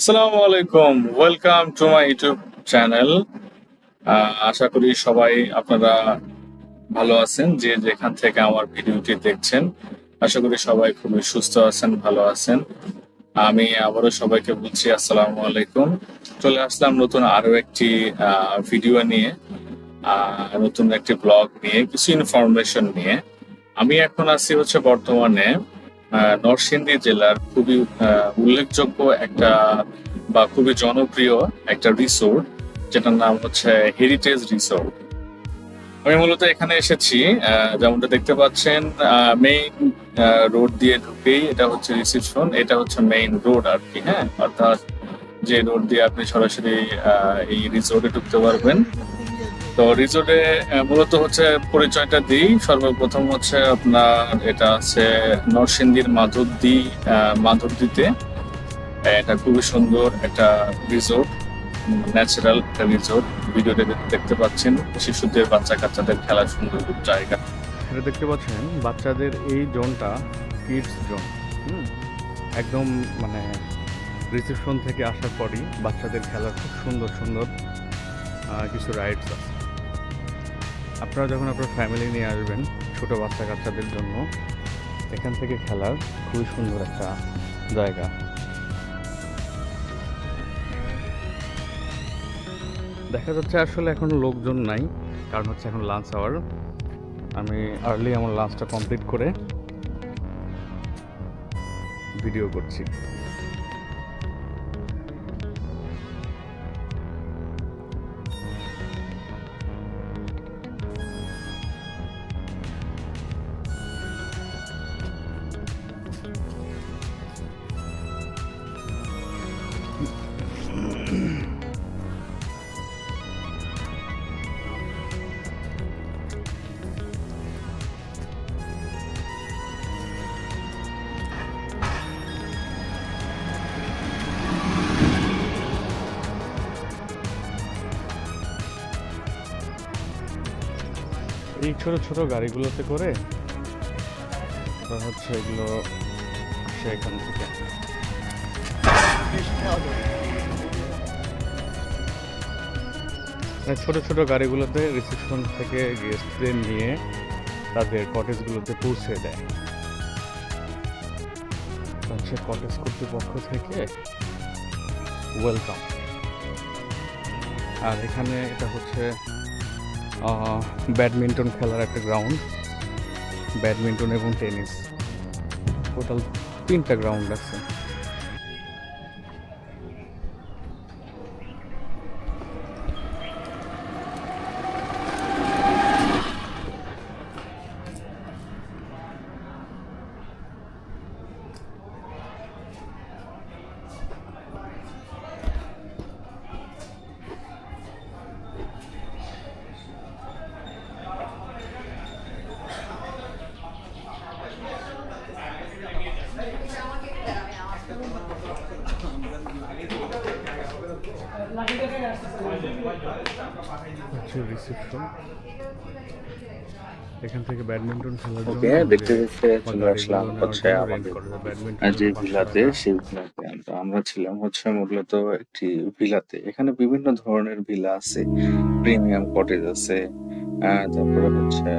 আসসালামু আলাইকুম, welcome to my YouTube channel. আশা করি সবাই আপনারা ভালো আছেন, যে যেখান থেকে আমার ভিডিওটি দেখছেন। আশা করি সবাই খুবই সুস্থ আছেন, ভালো আছেন। আমি আবারও সবাইকে বলছি আসসালামু আলাইকুম। চলে আসলাম নতুন আরও একটি ভিডিও নিয়ে নতুন একটি ব্লগ নিয়ে, কিছু ইনফরমেশন নিয়ে। আমি এখন আছি হচ্ছে বর্তমানে নরসিংদী জেলার খুবই উল্লেখযোগ্য একটা বা খুবই জনপ্রিয় একটা রিসোর্ট যেটার নাম হচ্ছে হেরিটেজ রিসোর্ট আমি মূলত এখানে এসেছি যেমনটা দেখতে পাচ্ছেন মেইন রোড দিয়ে ঢুকেই এটা হচ্ছে রিসিপশন এটা হচ্ছে মেইন রোড আর কি হ্যাঁ? অর্থাৎ যে রোড দিয়ে আপনি সরাসরি এই রিসোর্টে ঢুকতে পারবেন। তো রিসোর্টে মূলত হচ্ছে পরিচয়টা দিই। সর্বপ্রথম হচ্ছে আপনার এটা আছে নরসিংদীর মাধবদী আহ, মাধবদীতে। এটা খুবই সুন্দর একটা রিসোর্ট ন্যাচারাল একটা রিসোর্ট ভিডিওতে দেখতে পাচ্ছেন শিশুদের বাচ্চা কাচ্চাদের খেলার সুন্দর জায়গা। এটা দেখতে পাচ্ছেন বাচ্চাদের এই জোনটা কিডস জোন একদম মানে রিসেপশন থেকে আসার পরই বাচ্চাদের খেলার খুব সুন্দর সুন্দর কিছু রাইডস আছে। আপনারা যখন আপনার ফ্যামিলি নিয়ে আসবেন ছোটো বাচ্চা কাচ্চাদের জন্য, এখান থেকে খেলার খুবই সুন্দর একটা জায়গা। দেখা যাচ্ছে আসলে এখন লোকজন নাই, কারণ হচ্ছে এখন লাঞ্চ আওয়ার আমি আর্লি আমার লাঞ্চটা কমপ্লিট করে ভিডিও করছি। ছোট ছোট গাড়িগুলোতে করে হচ্ছে এগুলো আসে এখান থেকে। মানে ছোট ছোট গাড়িগুলোতে রিসেপশন থেকে গেস্টদের নিয়ে তাদের কটেজগুলোতে পৌঁছে দেয়। হচ্ছে কটেজ কর্তৃপক্ষ থেকে ওয়েলকাম আর এখানে এটা হচ্ছে ব্যাডমিন্টন খেলার একটা গ্রাউন্ড ব্যাডমিন্টন এবং টেনিস। টোটাল তিনটা গ্রাউন্ড আছে। রিসেপশন এখান থেকে ব্যাডমিন্টন খেলার জন্য ওকে দেখতে দেখতে চলে আসলাম হচ্ছে আমাদের rent করা যায়। ব্যাডমিন্টন। আর যে ভিলাতে সেই ভিলাতে আমরা ছিলাম হচ্ছে মূলত একটি ভিলাতে। এখানে বিভিন্ন ধরনের ভিলা আছে। প্রিমিয়াম কটেজ আছে তারপরে হচ্ছে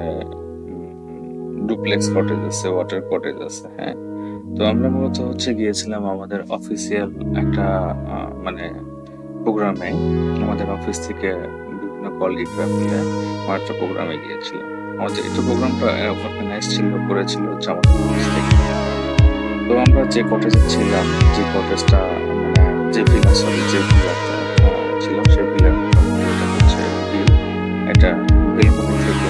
ডুপ্লেক্স কটেজ আছে ওয়াটার কটেজ আছে হ্যাঁ। তো আমরা মূলত হচ্ছে গিয়েছিলাম আমাদের অফিসিয়াল একটা মানে প্রোগ্রামে আমাদের অফিস থেকে বিভিন্ন কলিগরা মিলে আমার একটা প্রোগ্রামে গিয়েছিলাম। আমাদের এটা প্রোগ্রামটা অর্গানাইজ ছিল, করেছিল হচ্ছে আমাদের অফিস থেকে। তো আমরা যে কটেজে ছিলাম, যে কটেজটা মানে যে ভিলা সরি যে ভিলাতে ছিলাম, সেই ভিলার হচ্ছে ভিউ এটা থেকে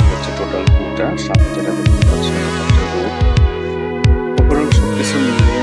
হচ্ছে টোটাল ভিউটা সামনে যেটা দেখতে এটা হচ্ছে রোড সব কিছু মিলিয়ে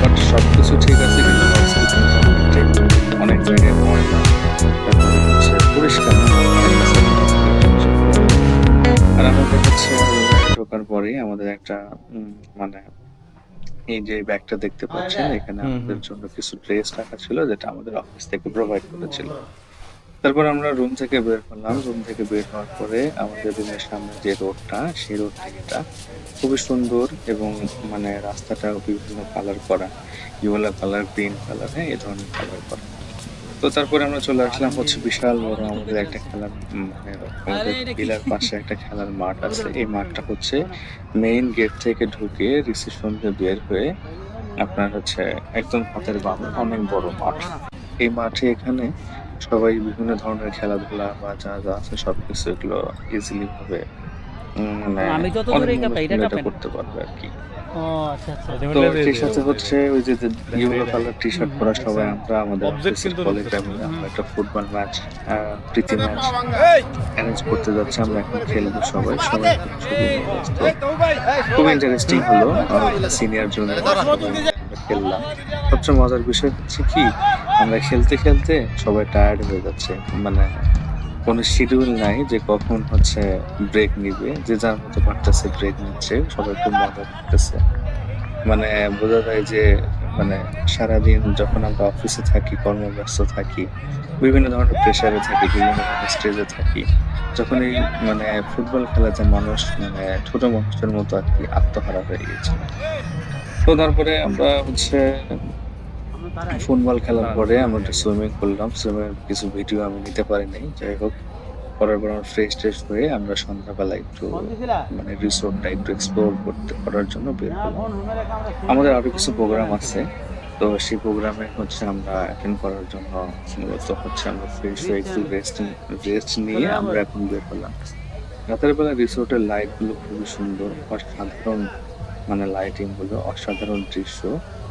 বাট সব কিছু ঠিক আছে কিন্তু অনেক জায়গায় ময়লা তারপরে হচ্ছে পরিষ্কার আর আমাদের হচ্ছে ঢোকার পরেই আমাদের একটা উম, মানে এই যে ব্যাগটা দেখতে পাচ্ছেন এখানে হুম, হুম। আমাদের জন্য কিছু ড্রেস রাখা ছিল যেটা আমাদের অফিস থেকে প্রোভাইড করেছিল। তারপর আমরা রুম থেকে বের হলাম রুম থেকে বের হওয়ার পরে আমাদের রুমের সামনে যে রোডটা সেই রোড থেকেটা খুবই সুন্দর এবং মানে রাস্তাটা বিভিন্ন কালার করা। ইয়েলো কালার গ্রিন কালার হ্যাঁ এই ধরনের কালার করা। তো তারপরে আমরা চলে আসলাম হচ্ছে বিশাল বড় আমাদের একটা খেলার মানে আমাদের পিলার পাশে একটা খেলার মাঠ আছে। এই মাঠটা হচ্ছে মেইন গেট থেকে ঢুকে রিসেপশন বের হয়ে আপনার হচ্ছে একদম হাতের বামে অনেক বড় মাঠ। এই মাঠে এখানে সবাই বিভিন্ন ধরনের খেলাধুলা বা যা যা আছে সবকিছু এগুলো ইজিলি ভাবে উম, মানে আমি যত অনেক দূরে মানুষ কাঁপাই, এটা এটা কাঁপাই না। করতে পারবে আর কি। ও আচ্ছা আচ্ছা। তো সাথে হচ্ছে ওই যে ইয়েলো কালার টি শার্ট পরা সবাই আমরা আমাদের কলেজটা আমরা একটা ফুটবল ম্যাচ প্রীতি ম্যাচ অ্যারেঞ্জ করতে যাচ্ছি আমরা এখন খেলব সবাই। সবাই খুব ছবি খুব ইন্টারেস্টিং হলো সিনিয়র জুনিয়র খেললাম। সবচেয়ে মজার বিষয় হচ্ছে কি আমরা খেলতে খেলতে সবাই টায়ার্ড হয়ে যাচ্ছে। মানে কোনো শিডিউল নাই যে কখন হচ্ছে ব্রেক নিবে, যে যার মতো পারতেছে ব্রেক নিচ্ছে, সবাই খুব মজা করতেছে। মানে বোঝা যায় যে মানে সারাদিন যখন আমরা অফিসে থাকি, কর্মব্যস্ত থাকি, বিভিন্ন ধরনের প্রেশারে থাকি, বিভিন্ন ধরনের স্টেজে থাকি, যখন এই মানে ফুটবল খেলাতে মানুষ মানে ছোট মানুষের মতো আর কি আত্মহারা হয়ে গেছে তো তারপরে আমরা হচ্ছে ফুটবল খেলার পরে আমরা একটু সুইমিং করলাম। সুইমিং কিছু ভিডিও আমি নিতে পারিনি। যাই হোক পরের পর আমরা ফ্রেশ ট্রেশ হয়ে আমরা সন্ধ্যাবেলা একটু মানে রিসোর্টটা একটু এক্সপ্লোর করতে করার জন্য বের হলাম। আমাদের আরও কিছু প্রোগ্রাম আছে। তো সেই প্রোগ্রামে হচ্ছে আমরা অ্যাটেন্ড করার জন্য মূলত হচ্ছে আমরা ফ্রেশ হয়ে একটু রেস্ট রেস্ট নিয়ে আমরা এখন বের হলাম। রাতের বেলা রিসোর্টের লাইটগুলো খুবই সুন্দর অসাধারণ মানে লাইটিংগুলো অসাধারণ দৃশ্য।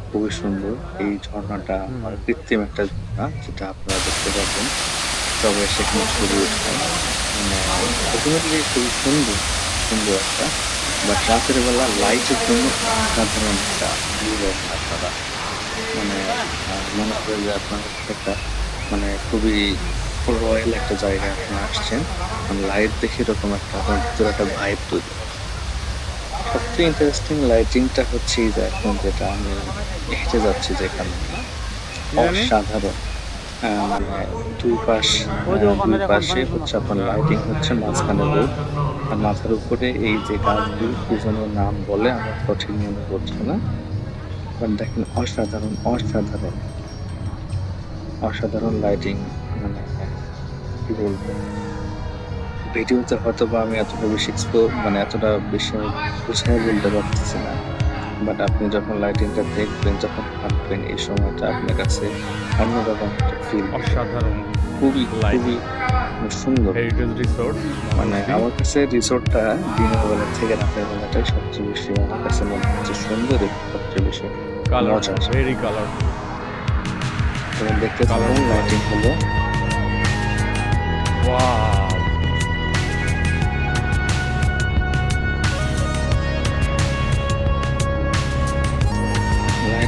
খুবই সুন্দর। এই ঝর্ণাটা আমার কৃত্রিম একটা ঝর্ণা যেটা আপনারা দেখতে পাবেন তবে সেখানে ছবি উঠায় মানে ultimately খুবই সুন্দর সুন্দর একটা। বাট রাতের বেলা লাইটের জন্য অসাধারণ একটা ভিউ আপনারা। মানে মনে করে যে আপনার একটা মানে খুবই রয়্যাল একটা জায়গায় আপনি আসছেন। লাইট দেখে এরকম একটা আপনার ভিতরে একটা ভাইব তৈরি হয়। সবচেয়ে ইন্টারেস্টিং লাইটিংটা হচ্ছে এই যে এখন যেটা আমি হেঁটে যাচ্ছি যেখানে? অসাধারণ। দুই পাশ দুই পাশে হচ্ছে আপনার লাইটিং হচ্ছে মাঝখানে রোড আর মাথার উপরে এই যে গাছগুলো কি যেন নাম বলে আমার সঠিক মনে পড়ছে না। বাট দেখেন অসাধারণ অসাধারণ। অসাধারণ লাইটিং মানে কি বলব? ভিডিওতে হয়তো বা আমি এতটা বেশি explore মানে এতটা বেশি বুঝাই বলতে পারতেছি না। বাট আপনি যখন লাইটিংটা দেখবেন যখন থাকবেন এই সময়টা আপনার কাছে অন্যরকম একটা ফিল অসাধারণ খুবই. খুবই সুন্দর। রিসোর্ট মানে আমার কাছে রিসোর্টটা দিনের বেলা থেকে রাতের বেলাটাই সবচেয়ে বেশি আমার কাছে মনে হচ্ছে সুন্দর সবচেয়ে বেশি কালার ভেরি কালার দেখতে থাকুন লাইটিং হলো। ওয়াও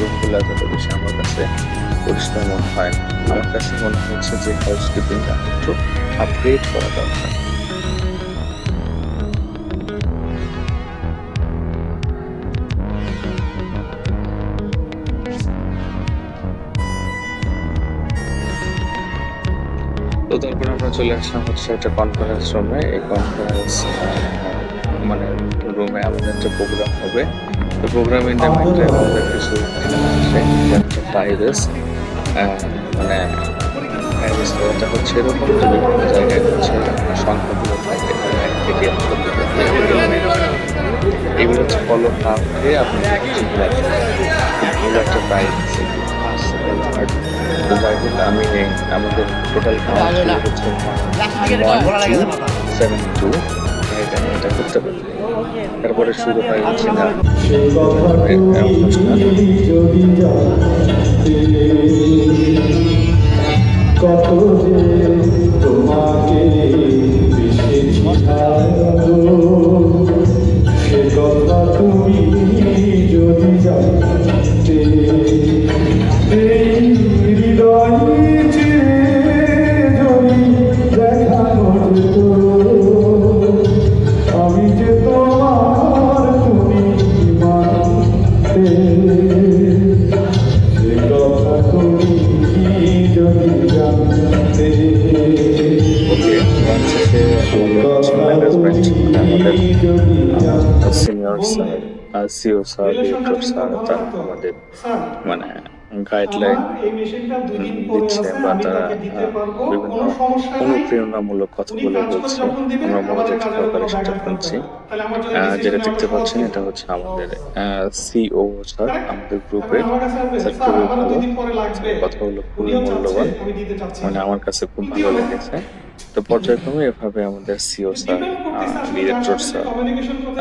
রুমগুলো এতটা বেশি আমার কাছে পরিষ্কার মনে হয় আমার কাছে মনে হচ্ছে যে হাউস কিপিংটা একটু আপগ্রেড করা দরকার। তো তারপরে আমরা চলে আসলাম হচ্ছে একটা কনফারেন্স রুমে এই কনফারেন্স মানে রুমে আমাদের যে প্রোগ্রাম হবে তো প্রোগ্রাম ইন্টারমিডিয়ে আমাদের কিছু আসে মানে প্রাইজেস হচ্ছে এরকম যে বিভিন্ন জায়গায় হচ্ছে সংখ্যাগুলো থাকে থেকে এগুলো হচ্ছে ফলো না হয়ে আপনি এগুলো একটা হোক আমি আমাদের টোটাল কাউন্ট হচ্ছে সেভেন টু এটা এটা করতে পারি তারপরে শুরু হয় অনুষ্ঠান সিও স্যার ডিরেক্টর স্যার তারা আমাদের মানে গাইডলাইন দিচ্ছে বা তারা বিভিন্ন অনুপ্রেরণামূলক কথাগুলো বলছে আমরা মনোযোগ সহকারে সেটা শুনছি যেটা দেখতে পাচ্ছেন এটা হচ্ছে আমাদের সিও স্যার আমাদের গ্রুপের স্যার খুবই ভালো কথাগুলো খুবই মূল্যবান। মানে আমার কাছে খুব ভালো লেগেছে। তো পর্যায়ক্রমে এভাবে আমাদের সিও স্যার ডিরেক্টর স্যার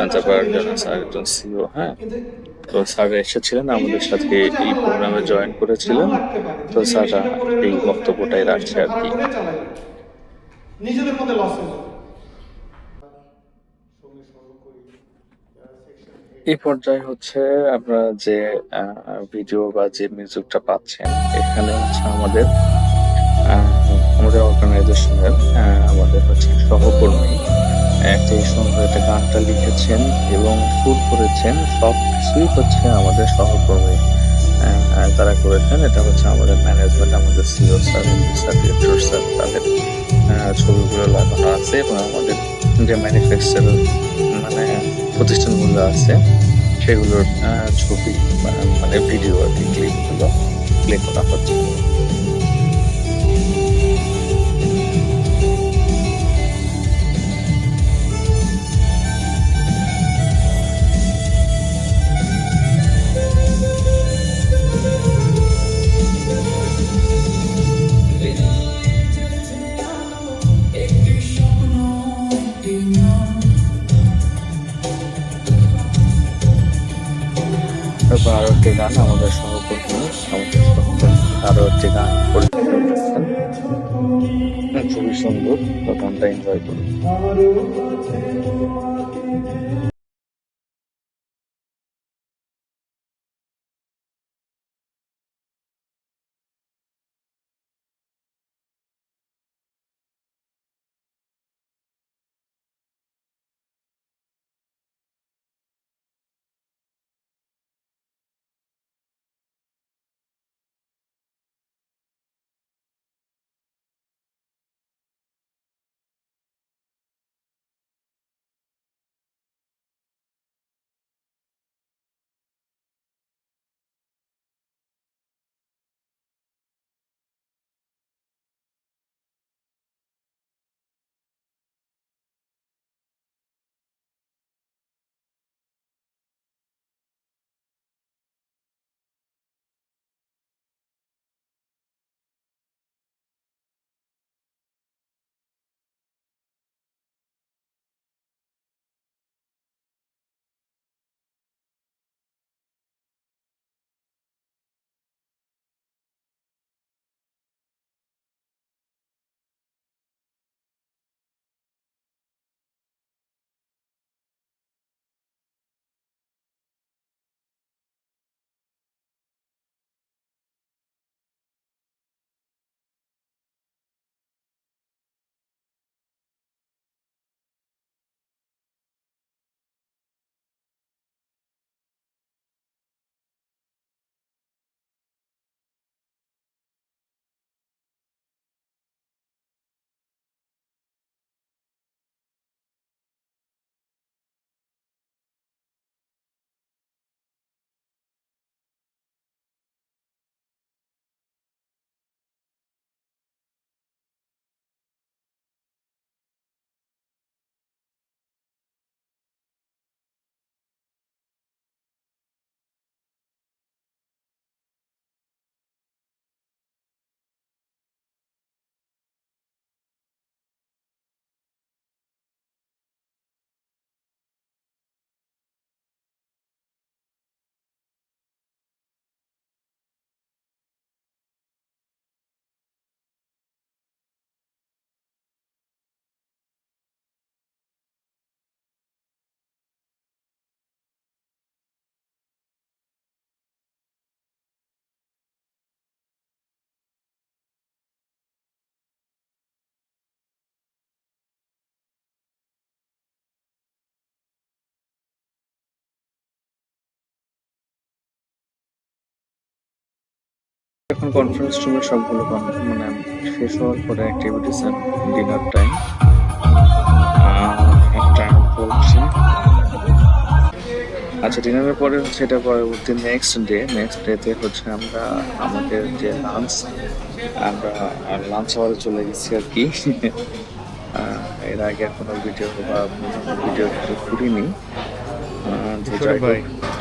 একজন স্যার। একজন সিও হ্যাঁ। তো স্যার এসেছিলেন আমাদের সাথে এই প্রোগ্রামে জয়েন করেছিলেন। তো স্যাররা এই বক্তব্যটাই রাখছে আর কি। নিজেদের মধ্যে লস এই পর্যায়ে হচ্ছে আপনারা যে ভিডিও বা যে মিউজিকটা পাচ্ছেন এখানে হচ্ছে আমাদের আমাদের অর্গানাইজেশনের আমাদের হচ্ছে সহকর্মী একটা সুন্দর একটা গানটা লিখেছেন এবং সুর করেছেন, সব কিছুই হচ্ছে আমাদের সহকর্মী তারা করেছেন। এটা হচ্ছে আমাদের ম্যানেজমেন্ট আমাদের CO sir MD sir director sir, তাদের ছবিগুলো লাগানো আছে এবং আমাদের যে ম্যানুফ্যাকচার মানে প্রতিষ্ঠানগুলো আছে, সেগুলোর ছবি মানে ভিডিও আর কি ক্লিপগুলো প্লে করা হচ্ছে। একটি গান আমাদের সহকর্মী, আমাদের আরও আরও একটি গান খুবই সুন্দর তো গানটা এনজয় করুন। এখন কনফারেন্স রুমে সবগুলো মানে শেষ হওয়ার পরে অ্যাক্টিভিটিস আর ডিনার টাইম টাইম আচ্ছা ডিনারের পরে হচ্ছে এটা পরবর্তী নেক্সট ডে নেক্সট ডেতে হচ্ছে আমরা, আমাদের যে লাঞ্চ আমরা লাঞ্চ আওয়ারে চলে গেছি আর কি। এর আগে কোনো ভিডিও বা ভিডিও করিনি। শরীফ ভাই।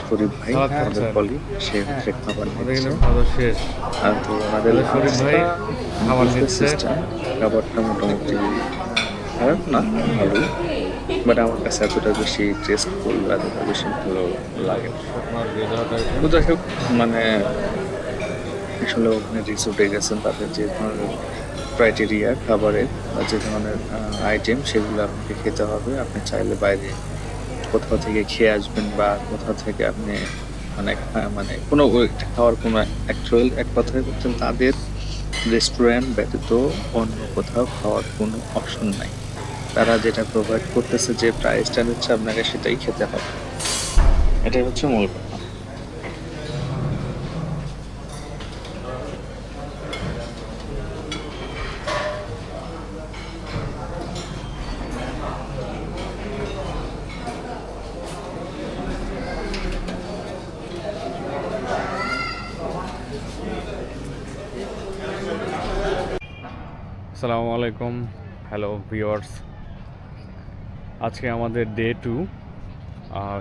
শরীফ ভাই সালাদ আমাদের খাচ্ছেন। সে হচ্ছে খাবার নিচ্ছে কিন্তু খাওয়া শেষ আর তো ওনাদের শরীফ ভাই খাবার নিচ্ছে। খাবারটা মোটামুটি খারাপ না ভালো বাট আমার কাছে এতটা বেশি টেস্টফুল এতটা বেশি ভালো লাগে না। তো যাই হোক মানে আসলে ওখানে রিসোর্টে গেছেন তাদের যে ধরনের ক্রাইটেরিয়া খাবারের বা যে ধরনের আইটেম সেগুলো আপনাকে খেতে হবে আপনি চাইলে বাইরে কোথাও থেকে খেয়ে আসবেন বা কোথাও থেকে আপনি মানে মানে কোনো খাওয়ার কোনো অ্যাকচুয়াল এক কথায় বলছেন, তাদের রেস্টুরেন্ট ব্যতীত অন্য কোথাও খাওয়ার কোনো অপশন নাই। তারা যেটা প্রোভাইড করতেছে যে প্রাইসটা হচ্ছে আপনাকে সেটাই খেতে হবে। এটাই হচ্ছে মূল কথা আসসালামু আলাইকুম হ্যালো ভিওয়ার্স আজকে আমাদের day two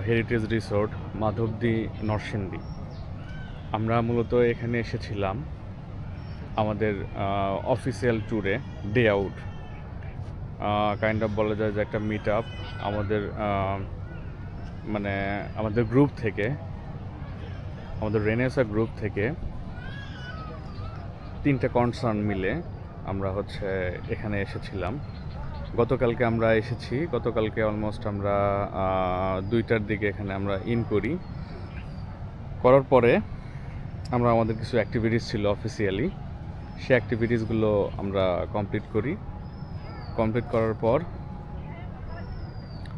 heritage resort Madhabdi, Narsingdi. আমরা মূলত এখানে এসেছিলাম আমাদের অফিসিয়াল ট্যুরে ডে আউট কাইন্ড অফ বলা যায় যে একটা মিট আপ আমাদের মানে আমাদের গ্রুপ থেকে, আমাদের রেনেসা গ্রুপ থেকে তিনটা কনসার্ন মিলে আমরা হচ্ছে এখানে এসেছিলাম। গতকালকে আমরা এসেছি, গতকালকে অলমোস্ট আমরা দুইটার দিকে এখানে আমরা ইন করি। করার পরে আমরা আমাদের কিছু অ্যাক্টিভিটিস ছিল অফিসিয়ালি সে অ্যাক্টিভিটিসগুলো আমরা কমপ্লিট করি। কমপ্লিট করার পর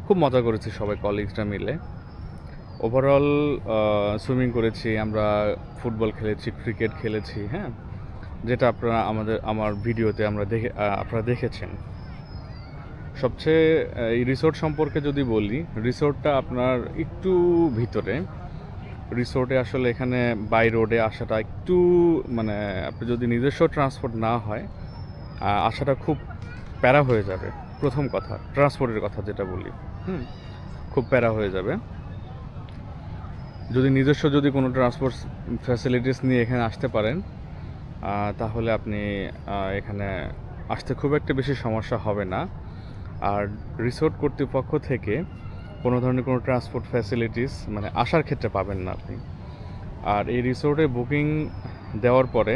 খুব মজা করেছি সবাই কলিগসরা মিলে। ওভারঅল সুইমিং করেছি, আমরা ফুটবল খেলেছি ক্রিকেট খেলেছি হ্যাঁ? যেটা আপনারা আমাদের, আমার ভিডিওতে আমরা দেখে আপনারা দেখেছেন। সবচেয়ে এই রিসোর্ট সম্পর্কে যদি বলি রিসোর্টটা আপনার একটু ভিতরে। রিসোর্টে আসলে এখানে বাই রোডে আসাটা একটু মানে আপনি যদি নিজস্ব ট্রান্সপোর্ট না হয় আসাটা খুব প্যারা হয়ে যাবে। প্রথম কথা ট্রান্সপোর্টের কথা যেটা বলি। হুম, খুব প্যারা হয়ে যাবে। যদি নিজস্ব যদি কোনো ট্রান্সপোর্ট ফ্যাসিলিটিস নিয়ে এখানে আসতে পারেন তাহলে আপনি এখানে আসতে খুব একটা বেশি সমস্যা হবে না। আর রিসোর্ট কর্তৃপক্ষ থেকে কোনো ধরনের কোনো ট্রান্সপোর্ট ফ্যাসিলিটিস মানে আসার ক্ষেত্রে পাবেন না আপনি। আর এই রিসোর্টে বুকিং দেওয়ার পরে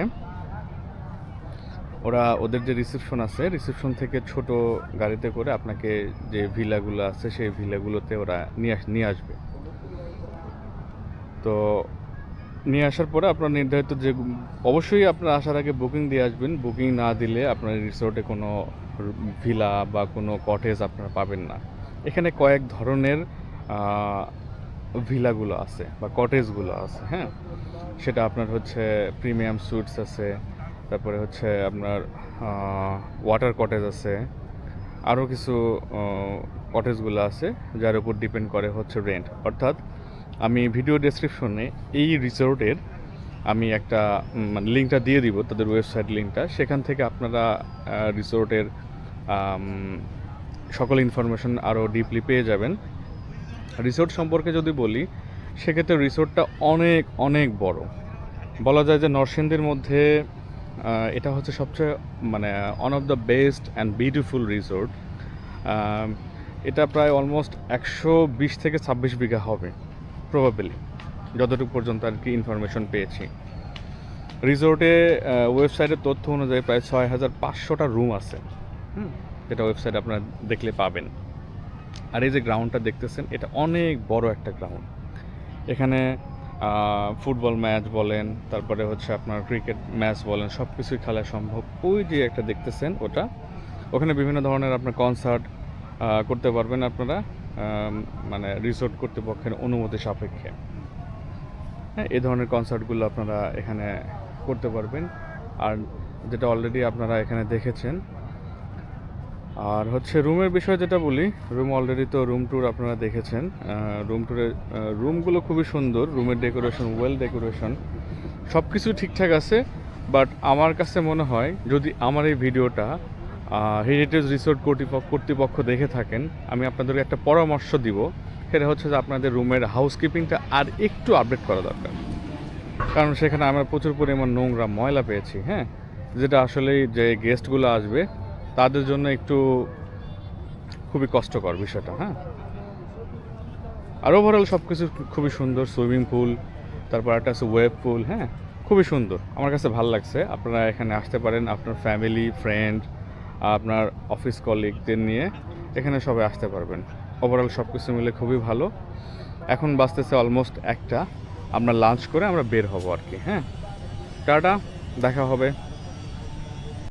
ওরা ওদের যে রিসেপশন আছে রিসেপশন থেকে ছোট গাড়িতে করে আপনাকে যে ভিলাগুলো আছে, সেই ভিলাগুলোতে ওরা নিয়ে আস, নিয়ে আসবে। তো নিয়ে আসার পরে আপনার নির্ধারিত যে, অবশ্যই আপনার আসার আগে বুকিং দিয়ে আসবেন। বুকিং না দিলে আপনার রিসোর্টে কোনো ভিলা বা কোনো কটেজ আপনারা পাবেন না। এখানে কয়েক ধরনের ভিলাগুলো আছে বা কটেজগুলো আছে হ্যাঁ? সেটা আপনার হচ্ছে প্রিমিয়াম সুইটস আছে, তারপরে হচ্ছে আপনার ওয়াটার কটেজ আছে আরও কিছু কটেজগুলো আছে, যার উপর ডিপেন্ড করে হচ্ছে রেন্ট অর্থাৎ আমি ভিডিও ডেসক্রিপশনে এই রিসোর্টের আমি একটা মানে লিঙ্কটা দিয়ে দিব, তাদের ওয়েবসাইট লিঙ্কটা। সেখান থেকে আপনারা রিসোর্টের সকল ইনফরমেশন আরও ডিপলি পেয়ে যাবেন। রিসোর্ট সম্পর্কে যদি বলি, সেক্ষেত্রে রিসোর্টটা অনেক অনেক বড়। বলা যায় যে নরসিংদীর মধ্যে এটা হচ্ছে সবচেয়ে মানে one of the best and beautiful resort এটা প্রায় অলমোস্ট একশো বিশ থেকে ছাব্বিশ বিঘা হবে প্রবাবিলি যতটুকু পর্যন্ত আর কি ইনফরমেশন পেয়েছি। রিসোর্টে ওয়েবসাইটের তথ্য অনুযায়ী প্রায় ছয় হাজার পাঁচশোটা রুম আছে। হুম। যেটা ওয়েবসাইট আপনারা দেখলে পাবেন। আর এই যে গ্রাউন্ডটা দেখতেছেন এটা অনেক বড় একটা গ্রাউন্ড এখানে ফুটবল ম্যাচ বলেন তারপরে হচ্ছে আপনার ক্রিকেট ম্যাচ বলেন সব কিছুই খেলা সম্ভব। ওই যে একটা দেখতেছেন ওটা। ওখানে বিভিন্ন ধরনের আপনার কনসার্ট করতে পারবেন আপনারা মানে রিসোর্ট কর্তৃপক্ষের অনুমতি সাপেক্ষে। হ্যাঁ এই ধরনের কনসার্টগুলো আপনারা এখানে করতে পারবেন। আর যেটা অলরেডি আপনারা এখানে দেখেছেন। আর হচ্ছে রুমের বিষয়ে যেটা বলি, রুম অলরেডি তো রুম ট্যুর আপনারা দেখেছেন। রুম ট্যুরের রুমগুলো খুবই সুন্দর রুমের ডেকোরেশন ওয়েল ডেকোরেশন সব কিছু ঠিকঠাক আছে। বাট আমার কাছে মনে হয়, যদি আমার এই ভিডিওটা হেরিটেজ রিসোর্ট কর্তৃপক্ষ কর্তৃপক্ষ দেখে থাকেন, আমি আপনাদেরকে একটা পরামর্শ দিব। সেটা হচ্ছে যে আপনাদের রুমের হাউসকিপিংটা আর একটু আপডেট করা দরকার। কারণ সেখানে আমরা প্রচুর পরিমাণ নোংরা ময়লা পেয়েছি হ্যাঁ? যেটা আসলে যে গেস্টগুলো আসবে, তাদের জন্য একটু খুবই কষ্টকর বিষয়টা হ্যাঁ? আর ওভারঅল সব কিছু খুবই সুন্দর, সুইমিং পুল, তারপর একটা আছে ওয়েব পুল হ্যাঁ? খুবই সুন্দর। আমার কাছে ভালো লাগছে। আপনারা এখানে আসতে পারেন, আপনার ফ্যামিলি ফ্রেন্ড আপনার অফিস কলিগদের নিয়ে। এখানে সবাই আসতে পারবেন। ওভারঅল সব কিছু মিলে খুবই ভালো। এখন বাঁচতেছে অলমোস্ট একটা। আমরা লাঞ্চ করে আমরা বের হব আর কি হ্যাঁ? টাটা, দেখা হবে।